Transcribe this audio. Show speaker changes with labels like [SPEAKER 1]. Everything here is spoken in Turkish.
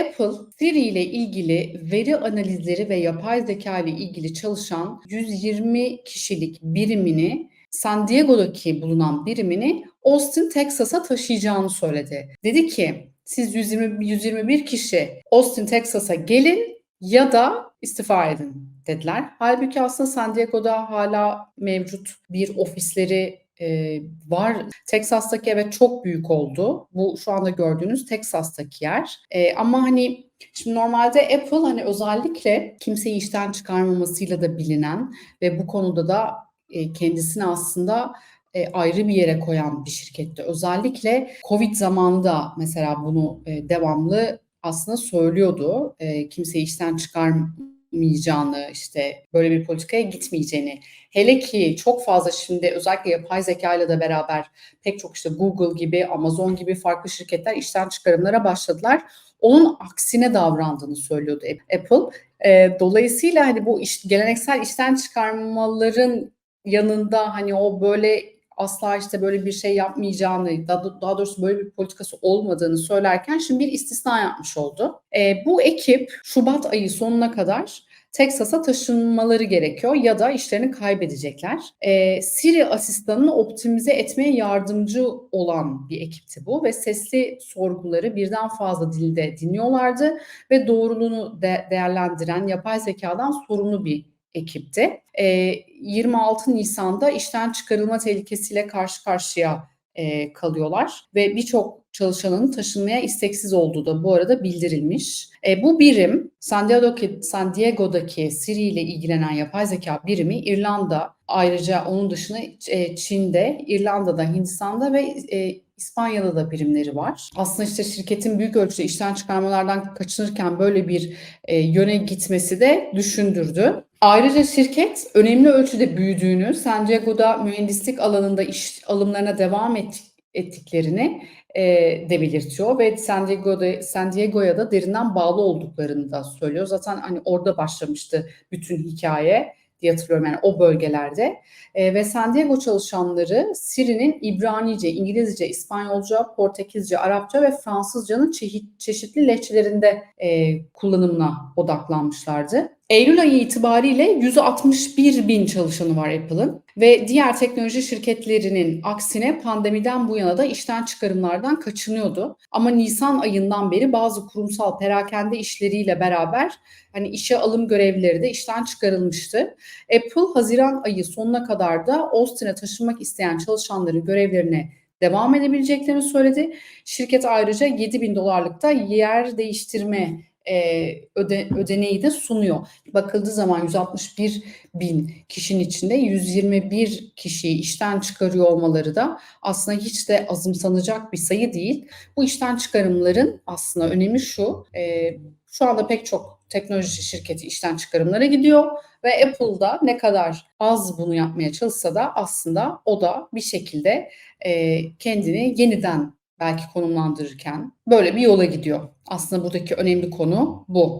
[SPEAKER 1] Apple Siri ile ilgili veri analizleri ve yapay zeka ile ilgili çalışan 120 kişilik birimini San Diego'daki bulunan birimini Austin, Texas'a taşıyacağını söyledi. Dedi ki siz 120, 121 kişi Austin, Texas'a gelin ya da istifa edin dediler. Halbuki aslında San Diego'da hala mevcut bir ofisleri e, var. Texas'taki evet çok büyük oldu. Bu şu anda gördüğünüz Texas'taki yer. E, ama hani şimdi normalde Apple hani özellikle kimseyi işten çıkarmamasıyla da bilinen ve bu konuda da e, kendisini aslında e, ayrı bir yere koyan bir şirkette. Özellikle Covid zamanında mesela bunu e, devamlı aslında söylüyordu. E, kimseyi işten çıkarmayacağını, işte böyle bir politikaya gitmeyeceğini. Hele ki çok fazla şimdi özellikle yapay zeka ile de beraber pek çok işte Google gibi, Amazon gibi farklı şirketler işten çıkarımlara başladılar. Onun aksine davrandığını söylüyordu Apple. Dolayısıyla hani bu iş, geleneksel işten çıkarmaların yanında hani o böyle asla işte böyle bir şey yapmayacağını, daha doğrusu böyle bir politikası olmadığını söylerken şimdi bir istisna yapmış oldu. E, bu ekip Şubat ayı sonuna kadar Texas'a taşınmaları gerekiyor ya da işlerini kaybedecekler. E, Siri asistanını optimize etmeye yardımcı olan bir ekipti bu ve sesli sorguları birden fazla dilde dinliyorlardı ve doğruluğunu de- değerlendiren yapay zekadan sorumlu bir ekipti. E, 26 Nisan'da işten çıkarılma tehlikesiyle karşı karşıya e, kalıyorlar ve birçok çalışanın taşınmaya isteksiz olduğu da bu arada bildirilmiş. E, bu birim San, Diego'daki, San Diego'daki Siri ile ilgilenen yapay zeka birimi İrlanda ayrıca onun dışında e, Çin'de, İrlanda'da, Hindistan'da ve e, İspanya'da da birimleri var. Aslında işte şirketin büyük ölçüde işten çıkarmalardan kaçınırken böyle bir e, yöne gitmesi de düşündürdü. Ayrıca şirket önemli ölçüde büyüdüğünü, San Diego'da mühendislik alanında iş alımlarına devam et, ettiklerini e, de belirtiyor ve San Diego'da San Diego'ya da derinden bağlı olduklarını da söylüyor. Zaten hani orada başlamıştı bütün hikaye diye hatırlıyorum yani o bölgelerde. E, ve San Diego çalışanları Siri'nin İbranice, İngilizce, İspanyolca, Portekizce, Arapça ve Fransızcanın çeşit, çeşitli lehçelerinde e, kullanımına odaklanmışlardı. Eylül ayı itibariyle 161 bin çalışanı var Apple'ın ve diğer teknoloji şirketlerinin aksine pandemiden bu yana da işten çıkarımlardan kaçınıyordu. Ama Nisan ayından beri bazı kurumsal perakende işleriyle beraber hani işe alım görevlileri de işten çıkarılmıştı. Apple Haziran ayı sonuna kadar da Austin'e taşınmak isteyen çalışanların görevlerine devam edebileceklerini söyledi. Şirket ayrıca 7 bin dolarlık da yer değiştirme e, öde, ödeneği de sunuyor. Bakıldığı zaman 161 bin kişinin içinde 121 kişiyi işten çıkarıyor olmaları da aslında hiç de azımsanacak bir sayı değil. Bu işten çıkarımların aslında önemi şu, e, şu anda pek çok teknoloji şirketi işten çıkarımlara gidiyor ve Apple'da ne kadar az bunu yapmaya çalışsa da aslında o da bir şekilde e, kendini yeniden belki konumlandırırken böyle bir yola gidiyor. Aslında buradaki önemli konu bu.